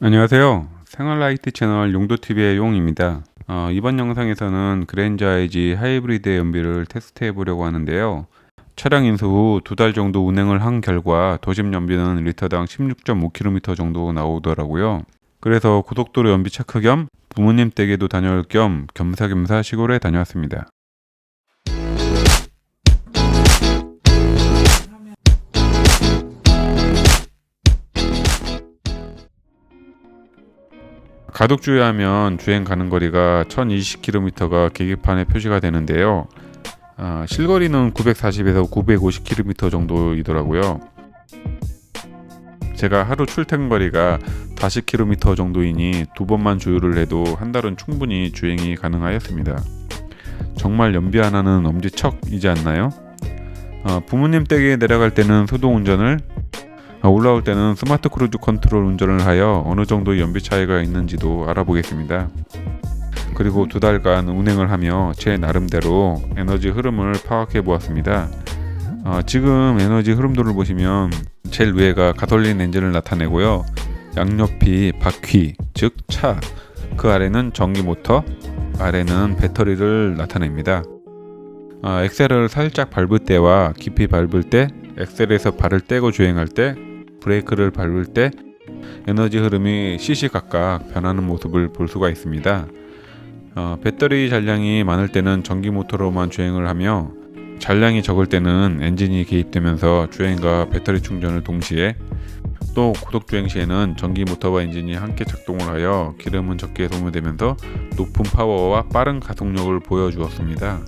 안녕하세요. 생활라이트 채널 용도TV의 용입니다. 어, 이번 영상에서는 그랜저 IG 하이브리드 연비를 테스트해 보려고 하는데요. 차량 인수 후 두 달 정도 운행을 한 결과 도심 연비는 리터당 16.5km 정도 나오더라고요. 그래서 고속도로 연비 체크 겸 부모님 댁에도 다녀올 겸 겸사겸사 시골에 다녀왔습니다. 가독 주의하면 주행 가는 거리가 1020km가 계기판에 표시가 되는데요. 아, 실거리는 940에서 950km 정도이더라고요. 제가 하루 출퇴근 거리가 40km 정도이니 두 번만 주유를 해도 한 달은 충분히 주행이 가능하였습니다. 정말 연비 하나는 엄지척이지 않나요? 어, 부모님 댁에 내려갈 때는 소동 운전을 아, 올라올 때는 스마트 크루즈 컨트롤 운전을 하여 어느 정도 연비 차이가 있는지도 알아보겠습니다. 그리고 두 달간 운행을 하며 제 나름대로 에너지 흐름을 파악해 보았습니다. 어, 지금 에너지 흐름도를 보시면 제일 위에가 가솔린 엔진을 나타내고요. 양옆이 바퀴, 즉 차, 그 아래는 전기 모터, 아래는 배터리를 나타냅니다. 어, 엑셀을 살짝 밟을 때와 깊이 밟을 때, 엑셀에서 발을 떼고 주행할 때, 브레이크를 밟을 때 에너지 흐름이 시시각각 변하는 모습을 볼 수가 있습니다. 어, 배터리 잔량이 많을 때는 전기 모터로만 주행을 하며 잔량이 적을 때는 엔진이 개입되면서 주행과 배터리 충전을 동시에 또 고속 주행 시에는 전기 모터와 엔진이 함께 작동을 하여 기름은 적게 소모되면서 높은 파워와 빠른 가속력을 보여주었습니다.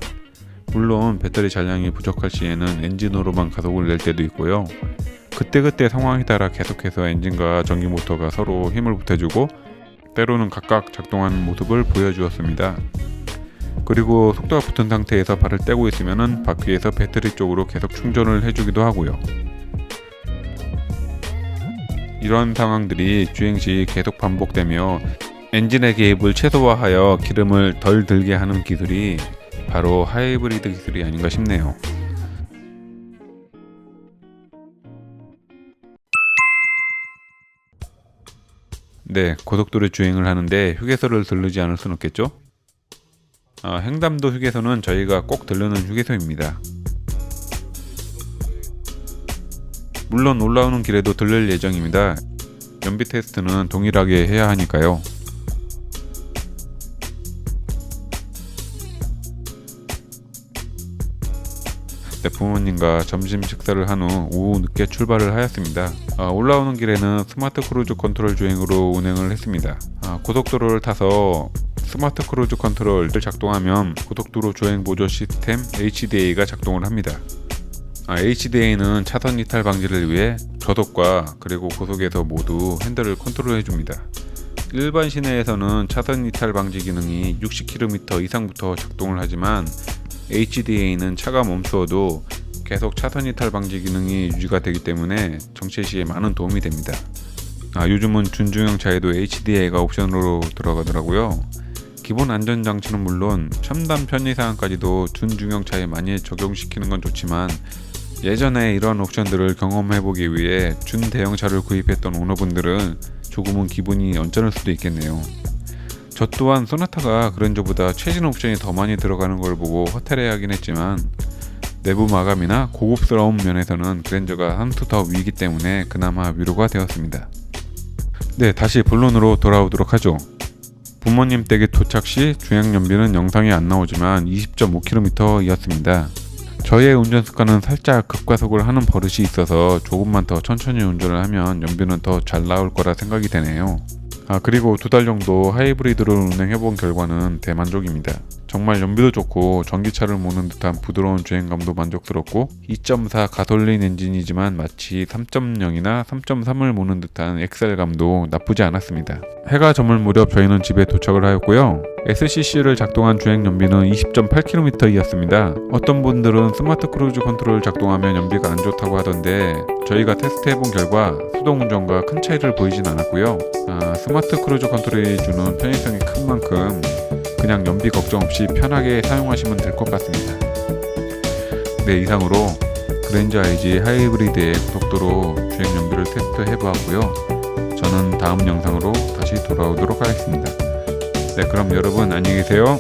물론 배터리 잔량이 부족할 시에는 엔진으로만 가속을 낼 때도 있고요. 그때그때 상황에 따라 계속해서 엔진과 전기 모터가 서로 힘을 보태주고 때로는 각각 작동하는 모습을 보여주었습니다. 그리고 속도가 붙은 상태에서 발을 떼고 있으면 바퀴에서 배터리 쪽으로 계속 충전을 해주기도 하고요. 이런 상황들이 주행 시 계속 반복되며 엔진의 개입을 최소화하여 기름을 덜 들게 하는 기술이 바로 하이브리드 기술이 아닌가 싶네요. 네, 고속도로 주행을 하는데 휴게소를 들르지 않을 수는 없겠죠? 아, 횡담도 휴게소는 저희가 꼭 들르는 휴게소입니다. 물론 올라오는 길에도 들릴 예정입니다. 연비 테스트는 동일하게 해야 하니까요. 네, 부모님과 점심 식사를 한 후 오후 늦게 출발을 하였습니다. 아, 올라오는 길에는 스마트 크루즈 컨트롤 주행으로 운행을 했습니다. 아, 고속도로를 타서 스마트 크루즈 컨트롤을 작동하면 고속도로 주행 보조 시스템 HDA가 작동을 합니다. 아, HDA는 차선 이탈 방지를 위해 저속과 그리고 고속에서 모두 핸들을 컨트롤해 줍니다. 일반 시내에서는 차선 이탈 방지 기능이 60km 이상부터 작동을 하지만 HDA는 차가 멈추어도 계속 차선 이탈 방지 기능이 유지가 되기 때문에 정체 시에 많은 도움이 됩니다. 아, 요즘은 준중형 차에도 HDA가 옵션으로 들어가더라고요. 기본 안전 장치는 물론 첨단 편의 사항까지도 준중형 차에 많이 적용시키는 건 좋지만 예전에 이런 옵션들을 경험해 보기 위해 준대형차를 구입했던 오너분들은 조금은 기분이 언짢을 수도 있겠네요. 저 또한 소나타가 그랜저보다 최신 옵션이 더 많이 들어가는 걸 보고 허탈해 하긴 했지만 내부 마감이나 고급스러운 면에서는 그랜저가 한 수 더 위기 때문에 그나마 위로가 되었습니다. 네, 다시 본론으로 돌아오도록 하죠. 부모님 댁에 도착 시 주행 연비는 영상에 안 나오지만 20.5km이었습니다. 저의 운전 습관은 살짝 급가속을 하는 버릇이 있어서 조금만 더 천천히 운전을 하면 연비는 더 잘 나올 거라 생각이 되네요. 아 그리고 두 달 정도 하이브리드를 운행해본 결과는 대만족입니다. 정말 연비도 좋고 전기차를 모는 듯한 부드러운 주행감도 만족스럽고 2.4 가솔린 엔진이지만 마치 3.0이나 3.3을 모는 듯한 엑셀감도 나쁘지 않았습니다. 해가 저물 무렵 저희는 집에 도착을 하였고요. SCC를 작동한 주행 연비는 20.8km이었습니다. 어떤 분들은 스마트 크루즈 컨트롤 작동하면 연비가 안 좋다고 하던데 저희가 테스트해본 결과 수동 운전과 큰 차이를 보이진 않았고요. 아, 스마트 크루즈 컨트롤이 주는 편의성이 큰 만큼 그냥 연비 걱정 없이 편하게 사용하시면 될 것 같습니다. 네, 이상으로 그랜저 IG 하이브리드의 고속도로 주행 연비를 테스트해 보았고요. 저는 다음 영상으로 다시 돌아오도록 하겠습니다. 네, 그럼 여러분 안녕히 계세요.